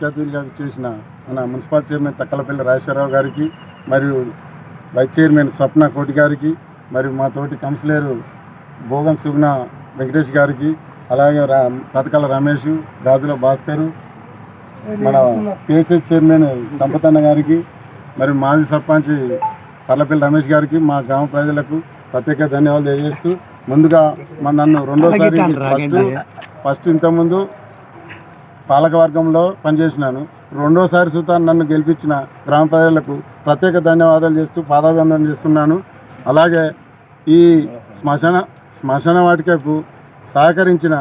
ముఖ్య అతిథిగా చేసిన మన మున్సిపల్ చైర్మన్ తక్కలపల్లి రాజేశ్వరరావు గారికి మరియు వైస్ చైర్మన్ స్వప్న కోటి గారికి మరియు మా తోటి కౌన్సిలర్ భోగం సుగుణ వెంకటేష్ గారికి అలాగే రా పథకాల రమేష్ గాజుల భాస్కర్ మన పిఎస్ఎస్ చైర్మన్ సంపతన్న గారికి మరి మాజీ సర్పంచ్ పర్లపల్లి రమేష్ గారికి మా గ్రామ ప్రజలకు ప్రత్యేక ధన్యవాదాలు తెలియజేస్తూ ముందుగా మన నన్ను రెండోసారి ఫస్ట్ ఫస్ట్ ఇంతకుముందు పాలకవర్గంలో పనిచేసినాను. రెండోసారి సుతా నన్ను గెలిపించిన గ్రామ ప్రజలకు ప్రత్యేక ధన్యవాదాలు చేస్తూ పాదాభివందనం చేస్తున్నాను. అలాగే ఈ శ్మశాన శ్మశాన వాటికకు సహకరించిన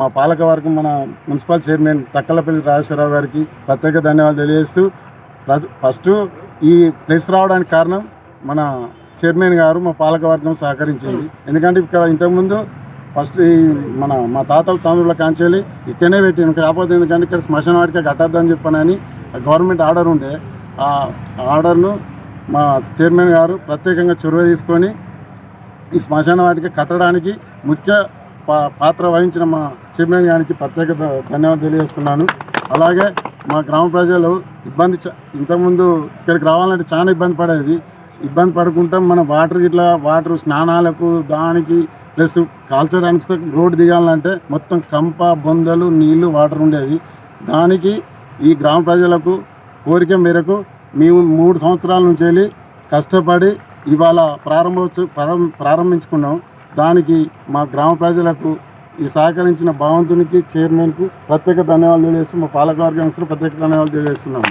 మా పాలకవర్గం మన మున్సిపల్ చైర్మన్ తక్కలపల్లి రాజేశ్వరరావు గారికి ప్రత్యేక ధన్యవాదాలు తెలియజేస్తూ ఫస్ట్ ఈ ప్లేస్ రావడానికి కారణం మన చైర్మన్ గారు మా పాలకవర్గం సహకరించింది. ఎందుకంటే ఇక్కడ ఇంతకుముందు ఫస్ట్ ఈ మన మా తాతల తండ్రుల కాంచేలి ఇక్కడనే పెట్టాను కాకపోతే ఎందుకంటే ఇక్కడ శ్మశాన వాటికి కట్టద్దని చెప్పనని గవర్నమెంట్ ఆర్డర్ ఉండే. ఆ ఆర్డర్ను మా చైర్మన్ గారు ప్రత్యేకంగా చొరవ తీసుకొని ఈ శ్మశాన వాటికి కట్టడానికి ముఖ్య పాత్ర వహించిన మా చైర్మన్ గారికి ప్రత్యేక ధన్యవాదాలు తెలియజేస్తున్నాను. అలాగే మా గ్రామ ప్రజలు ఇబ్బంది చ- ఇంతకుముందు ఇక్కడికి రావాలంటే చాలా ఇబ్బంది పడేది. ఇబ్బంది పడకుండా మన వాటర్ ఇట్లా వాటర్ స్నానాలకు దానికి ప్లస్ కాల్చడానికి రోడ్డు దిగాలంటే మొత్తం కంప బొందలు నీళ్ళు వాటర్ ఉండేది దానికి ఈ గ్రామ ప్రజలకు కోరిక మేరకు మేము మూడు సంవత్సరాల నుంచి వెళ్ళి కష్టపడి ఇవాళ ప్రారంభోత్సవ ప్రారంభించుకున్నాం. దానికి మా గ్రామ ప్రజలకు ఈ సహకరించిన భగవంతునికి చైర్మన్కు ప్రత్యేక ధన్యవాదాలు తెలియజేస్తూ మా పాలకవర్గానికి ప్రత్యేక ధన్యవాదాలు తెలియజేస్తున్నాము.